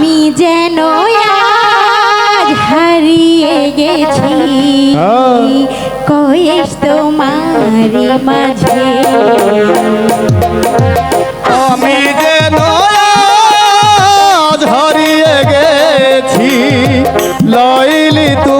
আমি যেন হারিয়ে গেছি। কয়েস তোমারি মাঝে আমি যেন হারিয়ে গেছি লইলি তোমারি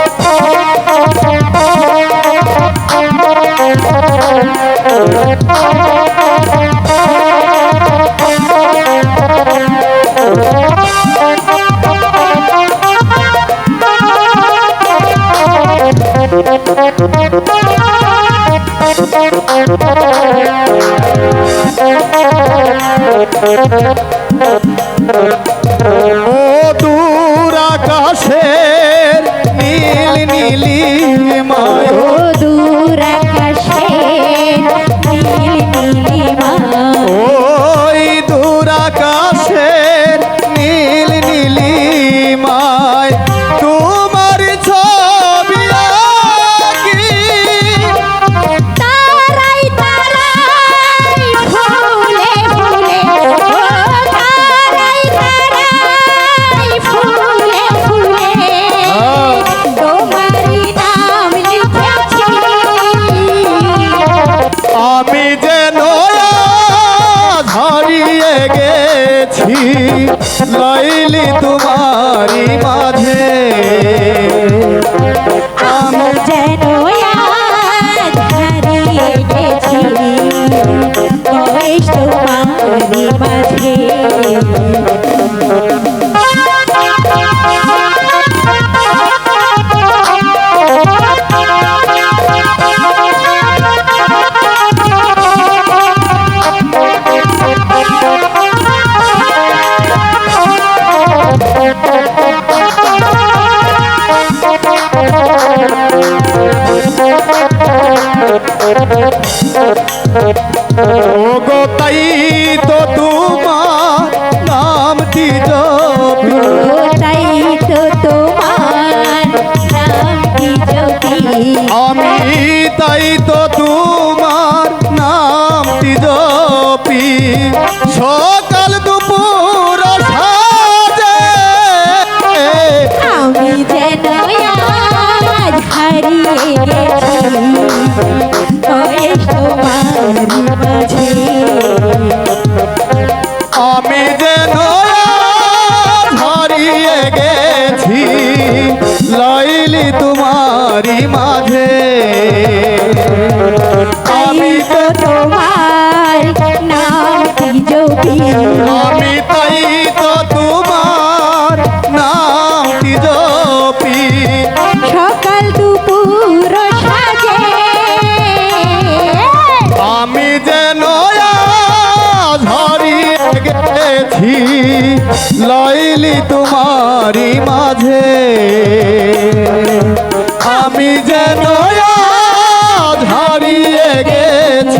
ও দূর গেছি লাইলি তোমারি মাঝে ও গো তাই তো তোমার নামটি জপি তাই তো তোমার নাম কি যদি? আমি তাই তো তোমার নামটি জপি সকাল তোমারি মাঝে। আমি তো তোমার আমি তাই তো তোমার নামটি জপি সকাল দুপুর সাজে। আমি যেন হারিয়ে গেছি লাইলি তোমারি মাঝে।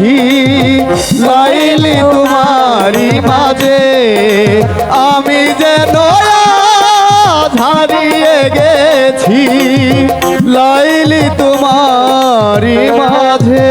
গেছি লাইলি তোমারি মাঝে আমি যেন আজ হারিয়ে গেছি লাইলি তোমারি মাঝে।